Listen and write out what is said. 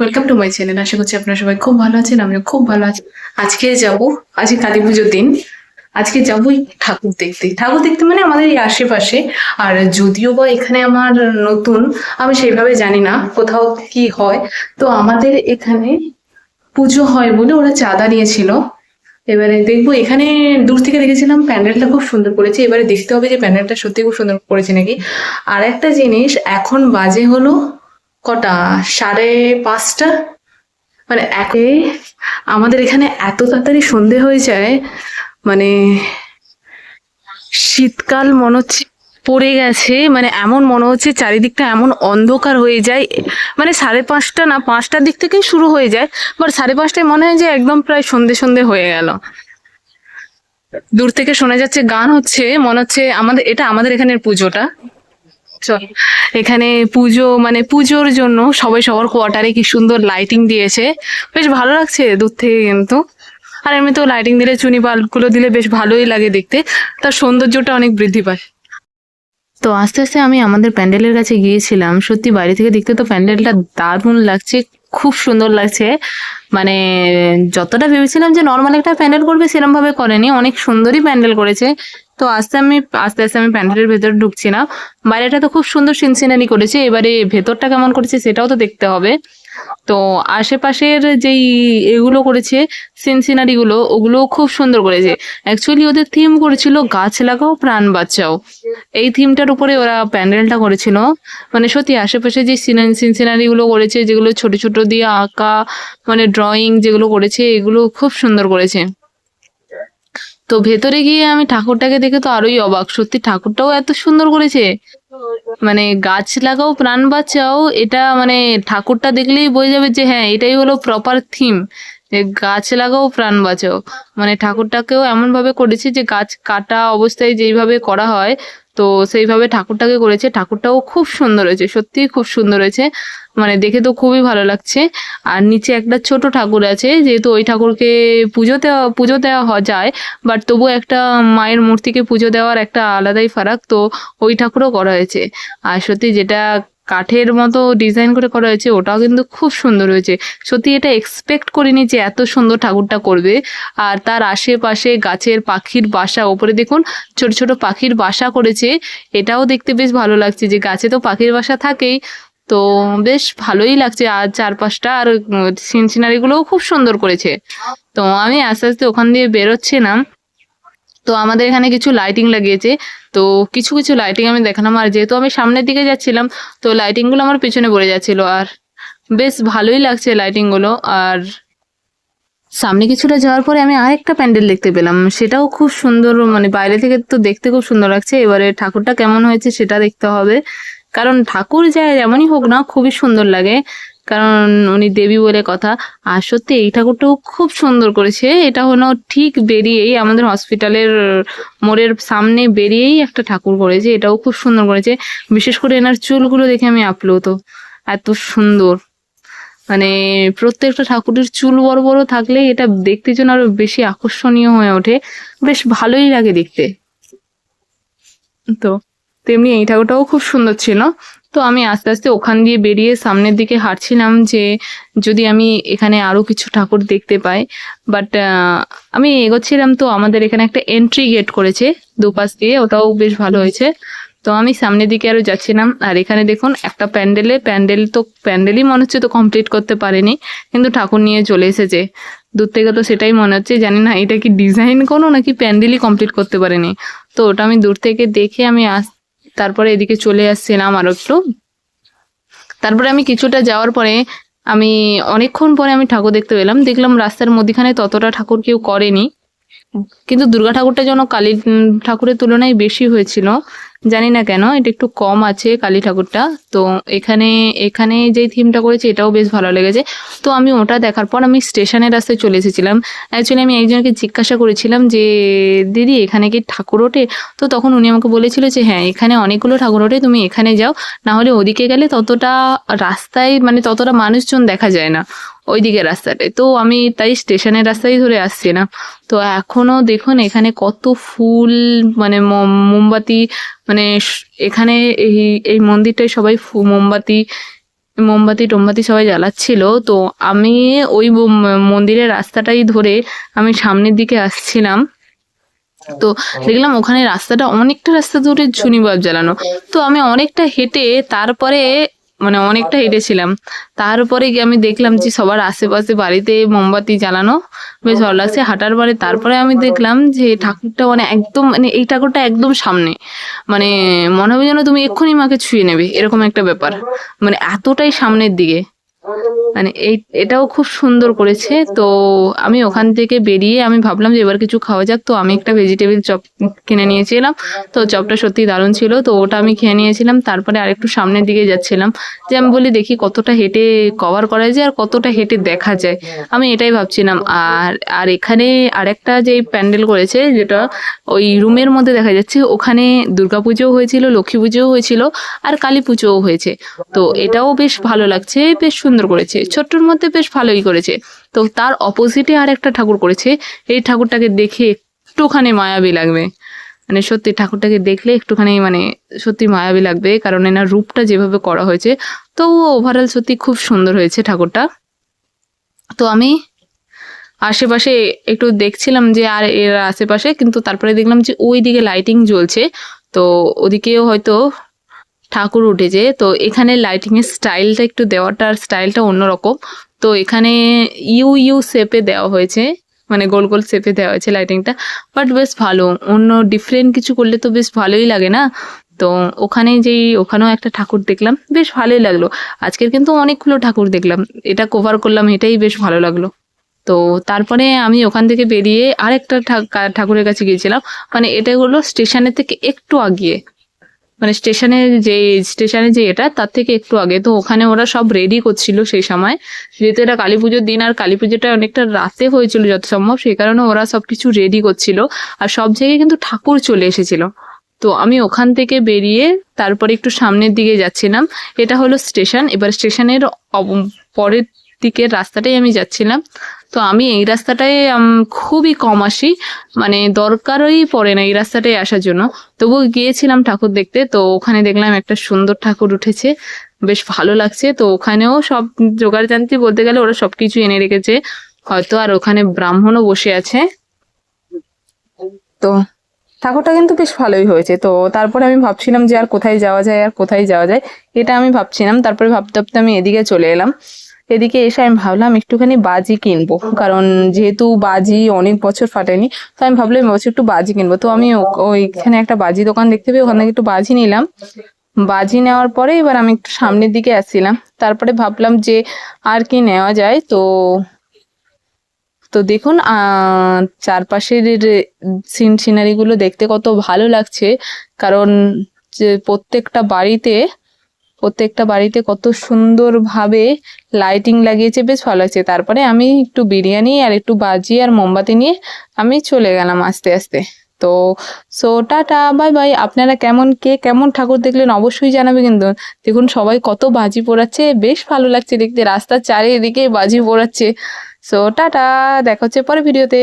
Welcome to my channel আশা করছি আপনারা সবাই খুব ভালো আছেন, আমিও খুব ভালো আছি। আজকে যাব, আজকে কালী পুজোর দিন। আজকে যাবই ঠাকুর দেখতে। ঠাকুর দেখতে মানে আমাদের এই আশেপাশে। আর যদিও বা এখানে আমার নতুন, আমি সেইভাবে জানি না কোথাও কি হয়। তো আমাদের এখানে পুজো হয় বলে ওরা চাঁদা নিয়েছিল। এবারে দেখব, এখানে দূর থেকে দেখেছিলাম প্যান্ডেলটা খুব সুন্দর করেছে। এবারে দেখতে হবে যে প্যান্ডেলটা সত্যি খুব সুন্দর করেছে নাকি। আর একটা জিনিস, এখন বাজে হলো কটা? সাড়ে পাঁচটা? মানে একে আমাদের এখানে এত তাড়াতাড়ি সন্ধে হয়ে যায় মানে শীতকাল মনে হচ্ছে পড়ে গেছে মানে এমন মনে হচ্ছে চারিদিকটা এমন অন্ধকার হয়ে যায় মানে সাড়ে পাঁচটা না, পাঁচটার দিক থেকেই শুরু হয়ে যায় বাট সাড়ে পাঁচটায় মনে হয় যে একদম প্রায় সন্ধে সন্ধে হয়ে গেল। দূর থেকে শোনা যাচ্ছে, গান হচ্ছে, মনে হচ্ছে আমাদের, এটা আমাদের এখানের পুজোটা। চল এখানে পুজো মানে পুজোর জন্য সবাই সবার কোয়ার্টারে কি সুন্দর লাইটিং দিয়েছে। বেশ ভালো লাগছে দূর থেকে কিন্তু। আর এমনি তো লাইটিং দিলে চুনি বাল্বগুলো দিলে বেশ ভালোই লাগে দেখতে। তার সৌন্দর্যটা অনেক বৃদ্ধি পায়। তো আস্তে আস্তে আমি আমাদের প্যান্ডেলের কাছে গিয়েছিলাম। সত্যি বাইরে থেকে দেখতে তো প্যান্ডেলটা দারুণ লাগছে, খুব সুন্দর লাগছে। মানে যতটা ভেবেছিলাম যে নর্মাল একটা প্যান্ডেল করবে সেরকম ভাবে করেনি। অনেক সুন্দরই প্যান্ডেল করেছে। তো আস্তে আমি, আস্তে আস্তে আমি প্যান্ডেলের ভেতর ঢুকছি না। বাইরেটা তো খুব সুন্দর সিনসিনারি করেছে, এবারে ভেতরটা কেমন করেছে সেটাও তো দেখতে হবে। তো আশেপাশের যেই এগুলো করেছে সিনসিনারি গুলো ওগুলো খুব সুন্দর করেছে। অ্যাকচুয়ালি ওদের থিম করেছিল গাছ লাগাও, প্রাণ বাঁচাও। এই থিমটার উপরে ওরা প্যান্ডেলটা করেছিল। মানে সত্যি আশেপাশে যে সিনসিনারি গুলো করেছে, যেগুলো ছোট ছোট দিয়ে আঁকা মানে ড্রয়িং যেগুলো করেছে, এগুলো খুব সুন্দর করেছে। তো ভেতরে গিয়ে আমি ঠাকুরটাকে দেখে তো আরোই অবাক। সত্যি ঠাকুরটাও এত সুন্দর করেছে। মানে গাছ লাগাও, প্রাণ বাঁচাও, এটা মানে ঠাকুরটা দেখলেই বোঝা যাবে যে হ্যাঁ এটাই হলো প্রপার থিম যে গাছ লাগাও, প্রাণ বাঁচাও। মানে ঠাকুরটাকেও এমন ভাবে করেছে যে গাছ কাটা অবস্থায় যেইভাবে করা হয়, তো সেইভাবে ঠাকুরটাকে করেছে। ঠাকুরটাও খুব সুন্দর হয়েছে, সত্যিই খুব সুন্দর হয়েছে। মানে দেখে তো খুবই ভালো লাগছে। আর নিচে একটা ছোট ঠাকুর আছে, যেহেতু ওই ঠাকুরকে পুজো দেওয়া পুজো দেওয়া যায়, বাট তবু একটা মায়ের মূর্তিকে পুজো দেওয়ার একটা আলাদাই ফারাক, তো ওই ঠাকুরও করা হয়েছে। আর সত্যি যেটা কাঠের মতো ডিজাইন করে করা হয়েছে, ওটাও কিন্তু খুব সুন্দর হয়েছে। সত্যি এটা এক্সপেক্ট করিনি যে এত সুন্দর ঠাকুরটা করবে। আর তার আশেপাশে গাছের পাখির বাসা, ওপরে দেখুন ছোট ছোট পাখির বাসা করেছে। এটাও দেখতে বেশ ভালো লাগছে যে গাছে তো পাখির বাসা থাকেই। তো বেশ ভালোই লাগছে। আর চারপাশটা আর সিনসিনারিগুলোও খুব সুন্দর করেছে। তো আমি আস্তে আস্তে ওখান দিয়ে বেরোচ্ছিলাম। তো আমাদের এখানে কিছু লাইটিং লাগিয়েছে। তো কিছু কিছু লাইটিং আমি দেখালাম। আর যেহেতু আমি সামনের দিকে যাচ্ছিলাম, তো লাইটিংগুলো আমার পেছনে পড়ে যাচ্ছিল। আর বেশ ভালোই লাগছে লাইটিংগুলো আর সামনে কিছুটা যাওয়ার পরে আমি আরেকটা প্যান্ডেল দেখতে পেলাম। সেটাও খুব সুন্দর মানে বাইরে থেকে তো দেখতে খুব সুন্দর লাগছে। এবারে ঠাকুরটা কেমন হয়েছে সেটা দেখতে হবে। কারণ ঠাকুর যায় যেমনই হোক না, খুবই সুন্দর লাগে। কারণ উনি দেবী বলে কথা। আর সত্যি এই ঠাকুরটাও খুব সুন্দর করেছে। এটা হলো ঠিক বেরিয়েই আমাদের হসপিটালের মোড়ের সামনে বেরিয়েই একটা ঠাকুর করেছে। এটাও খুব সুন্দর করেছে। বিশেষ করে এনার চুলগুলো দেখে আমি আপ্লুত। এত সুন্দর। মানে প্রত্যেকটা ঠাকুরের চুল বড় বড় থাকলে এটা দেখতে যেন আরও বেশি আকর্ষণীয় হয়ে ওঠে। বেশ ভালোই লাগে দেখতে। তো তেমনি এই ঠাকুরটাও খুব সুন্দর ছিল। তো আমি আস্তে আস্তে ওখান দিয়ে বেরিয়ে সামনের দিকে হাঁটছিলাম যে যদি আমি এখানে আরও কিছু ঠাকুর দেখতে পাই। বাট আমি এগোচ্ছিলাম তো আমাদের এখানে একটা এন্ট্রি গেট করেছে দুপাশ দিয়ে, ওটাও বেশ ভালো হয়েছে। তো আমি সামনের দিকে আরও যাচ্ছিলাম, আর এখানে দেখুন একটা প্যান্ডেলে, প্যান্ডেল তো, প্যান্ডেলই মনে হচ্ছে তো কমপ্লিট করতে পারেনি, কিন্তু ঠাকুর নিয়ে চলে এসেছে। দূর থেকে তো সেটাই মনে হচ্ছে, জানি না এটা কি ডিজাইন কোনো নাকি প্যান্ডেলই কমপ্লিট করতে পারেনি। তো ওটা আমি দূর থেকে দেখে আমি আস তারপরে এদিকে চলে আসছিলাম আরও একটু। তারপরে আমি কিছুটা যাওয়ার পরে আমি অনেকক্ষণ পরে আমি ঠাকুর দেখতে পেলাম। দেখলাম রাস্তার মধ্যেখানে ততটা ঠাকুর কেউ করেনি। কিন্তু দুর্গা ঠাকুরটা যেন কালী ঠাকুরের তুলনায় বেশি হয়েছিল। জানি না কেন, এটা একটু কম আছে কালী ঠাকুরটা। তো এখানে এখানে যেই থিমটা করেছে, এটাও বেশ ভালো লেগেছে। তো আমি ওটা দেখার পর আমি স্টেশনের রাস্তায় চলে এসেছিলাম। অ্যাকচুয়ালি আমি একজনকে জিজ্ঞাসা করেছিলাম যে, দিদি, এখানে কি ঠাকুর ওঠে? তো তখন উনি আমাকে বলেছিল যে হ্যাঁ এখানে অনেকগুলো ঠাকুর ওঠে, তুমি এখানে যাও। না হলে ওদিকে গেলে ততটা রাস্তায় মানে ততটা মানুষজন দেখা যায় না। ওইদিকে রাস্তাটায়। তো আমি তাই স্টেশনের রাস্তায় ধরে আসছিলাম। তো এখনও দেখুন এখানে কত ফুল মানে মম- মোমবাতি মানে এখানে এই এই মন্দিরটায় সবাই মোমবাতি মোমবাতি, টোমবাতি সবাই জ্বালাচ্ছিল। তো আমি ওই মন্দিরের রাস্তাটাই ধরে আমি সামনের দিকে আসছিলাম। তো দেখলাম ওখানে রাস্তাটা অনেকটা রাস্তা ধরে ঝুনি জ্বালানো। তো আমি অনেকটা হেঁটে তারপরে মানে অনেকটা হেঁটেছিলাম তারপরে আমি দেখলাম যে সবার আশেপাশে বাড়িতে মোমবাতি জ্বালানো বেশ ভালো লাগছে। হাঁটার পরে তারপরে আমি দেখলাম যে ঠাকুরটা মানে একদম মানে এই ঠাকুরটা একদম সামনে। মানে মনে হবে যেন তুমি এক্ষুনি মাকে ছুঁয়ে নেবে, এরকম একটা ব্যাপার। মানে এতটাই সামনের দিকে। মানে এই, এটাও খুব সুন্দর করেছে। তো আমি ওখান থেকে বেরিয়ে আমি ভাবলাম যে এবার কিছু খাওয়া যাক। তো আমি একটা ভেজিটেবল চপ কিনে নিয়েছিলাম। তো চপটা সত্যি দারুণ ছিল। তো ওটা আমি খেয়ে নিয়েছিলাম। তারপরে আরেকটু সামনের দিকে যাচ্ছিলাম। যে আমি বলি, দেখি কতটা হেঁটে কভার করা যায় আর কতটা হেঁটে দেখা যায়। আমি এটাই ভাবছিলাম। আর আর এখানে আরেকটা যে প্যান্ডেল করেছে, যেটা ওই রুমের মধ্যে দেখা যাচ্ছে, ওখানে দুর্গাপুজোও হয়েছিল, লক্ষ্মী পুজোও হয়েছিল, আর কালী পুজোও হয়েছে। তো এটাও বেশ ভালো লাগছে, বেশ সুন্দর করেছে। ছোট্টর মধ্যে বেশ ভালোই করেছে। তো তার অপোজিটে আর একটা ঠাকুর করেছে। এই ঠাকুরটাকে দেখে একটুখানি মায়াবী লাগবে। মানে সত্যি ঠাকুরটাকে দেখলে একটুখানি মানে সত্যি মায়াবী লাগবে। কারণ এনার রূপটা যেভাবে করা হয়েছে, তো ওভারঅল সত্যি খুব সুন্দর হয়েছে ঠাকুরটা। তো আমি আশেপাশে একটু দেখছিলাম যে আর এর আশেপাশে, কিন্তু তারপরে দেখলাম যে ওই দিকে লাইটিং জ্বলছে। তো ওদিকেও হয়তো ঠাকুর উঠেছে। তো এখানে লাইটিং এর স্টাইলটা একটু দেওয়াটার স্টাইলটা অন্যরকম। তো এখানে ইউ ইউ শেপে দেওয়া হয়েছে। মানে গোল গোল শেপে দেওয়া হয়েছে লাইটিংটা বাট বেশ ভালো। অন্য ডিফারেন্ট কিছু করলে তো বেশ ভালোই লাগে না? তো ওখানে যেই ওখানেও একটা ঠাকুর দেখলাম। বেশ ভালোই লাগল। আজকের কিন্তু অনেকগুলো ঠাকুর দেখলাম। এটা কভার করলাম, এটাই বেশ ভালো লাগল। তো তারপরে আমি ওখান থেকে বেরিয়ে আরেকটা ঠাকুরের কাছে গিয়েছিলাম। মানে এটা হলো স্টেশনের থেকে একটু আগিয়ে। মানে স্টেশনের যে, স্টেশনে যে এটা, তার থেকে একটু আগে। তো ওখানে ওরা সব রেডি করছিল সেই সময়। যেহেতু এটা কালী পুজোর দিন, আর কালী পুজোটা অনেকটা রাতে হয়েছিল যত সম্ভব সেই কারণে ওরা সব কিছু রেডি করছিল। আর সব জায়গায় কিন্তু ঠাকুর চলে এসেছিল। তো আমি ওখান থেকে বেরিয়ে তারপরে একটু সামনের দিকে যাচ্ছিলাম। এটা হলো স্টেশন। এবার স্টেশনের পরের দিকের রাস্তাটাই আমি যাচ্ছিলাম। তো আমি এই রাস্তাটায় খুবই কম আসি। মানে দরকারই পড়ে না এই রাস্তাটায় আসার জন্য। তবুও গিয়েছিলাম ঠাকুর দেখতে, তো ওখানে দেখলাম একটা সুন্দর ঠাকুর উঠেছে। বেশ ভালো লাগছে, তো ওখানেও সব জোগাড় জানতে বলতে গেলে ওরা সবকিছু এনে রেখেছে। হয়তো আর ওখানে ব্রাহ্মণও বসে আছে। তো ঠাকুরটা কিন্তু বেশ ভালোই হয়েছে। তো তারপরে আমি ভাবছিলাম যে আর কোথায় যাওয়া যায়, আর কোথায় যাওয়া যায়, এটা আমি ভাবছিলাম। তারপরে ভাবতে ভাবতে আমি এদিকে চলে এলাম। এদিকে এসে আমি ভাবলাম একটুখানি বাজি কিনবো, কারণ যেহেতু বাজি অনেক বছর ফাটেনি, তো আমি ভাবলাম এবছর একটু বাজি কিনবো। তো আমি ওইখানে একটা বাজি দোকান দেখতে পেয়ে ওখান থেকে একটু বাজি নিলাম। বাজি নেওয়ার পরে এবার আমি একটু সামনের দিকে আসছিলাম। তারপরে ভাবলাম যে আর কি নেওয়া যায়, তো তো দেখুন চারপাশের সিন সিনারিগুলো দেখতে কত ভালো লাগছে। কারণ যে প্রত্যেকটা বাড়িতে প্রত্যেকটা বাড়িতে কত সুন্দরভাবে লাইটিং লাগিয়েছে, বেশ ভালো লাগছে। তারপরে আমি একটু বিরিয়ানি আর একটু বাজি আর মোমবাতি নিয়ে আমি চলে গেলাম আস্তে আস্তে। তো সো টাটা বাই বাই আপনারা কেমন, কে কেমন ঠাকুর দেখলেন অবশ্যই জানাবে কিন্তু দেখুন সবাই কত বাজি পোড়াচ্ছে, বেশ ভালো লাগছে দেখতে। রাস্তার চারিদিকে বাজি পোড়াচ্ছে। সো টাটা, দেখা হচ্ছে পরে ভিডিওতে